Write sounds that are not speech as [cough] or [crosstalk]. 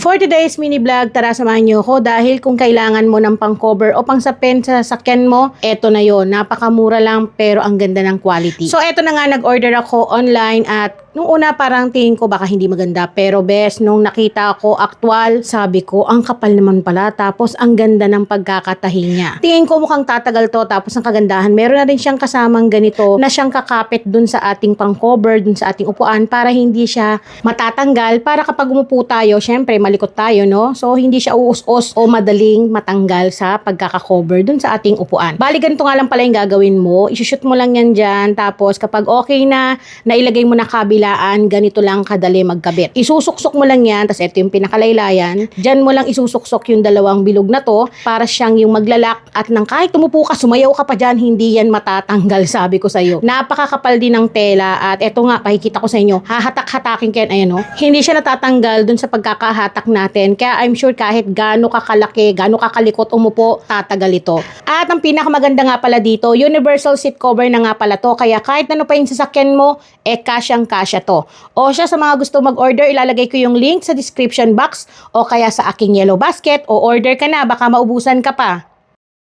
For today's mini vlog, tara samahan niyo ako dahil kung kailangan mo ng pang-cover o pang-sapin sa sasakyan mo, eto na yon Napakamura lang pero ang ganda ng quality. So eto na nga, nag-order ako online at nung una parang tingin ko baka hindi maganda pero bes, nung nakita ko actual, sabi ko, ang kapal naman pala tapos ang ganda ng pagkakatahi niya. Tingin ko mukhang tatagal to tapos ang kagandahan, meron na rin siyang kasamang ganito na siyang kakapit dun sa ating pang-cover, dun sa ating upuan para hindi siya matatanggal para kapag umupo tayo, syempre malikot tayo, no? So, hindi siya uus-us o madaling matanggal sa pagkaka-cover dun sa ating upuan. Bali, ganito nga lang pala yung gagawin mo. Isushoot mo lang yan dyan. Tapos, kapag okay na, nailagay mo na kabilaan, ganito lang kadali magkabit. Isusuksok mo lang yan. Tapos, ito yung pinakalaylayan. Dyan mo lang isusuksok yung dalawang bilog na to para siyang yung maglalak at nang kahit tumupo ka, sumayaw ka pa dyan, hindi yan matatanggal, [laughs] sabi ko sa'yo. Napakakapal din ng tela at eto nga, pakikita ko sa inyo, hahatak-hatakin kayo, ayan o. Hindi siya natatanggal dun sa pagkakahatak natin. Kaya I'm sure kahit gaano kakalaki, gaano kakalikot umupo, tatagal ito. At ang pinakamaganda nga pala dito, universal seat cover na nga pala to. Kaya kahit ano pa yung sasakyan mo, eh kasyang kasya to. O siya sa mga gusto mag-order, ilalagay ko yung link sa description box o kaya sa aking yellow basket o order ka na, baka maubusan ka pa.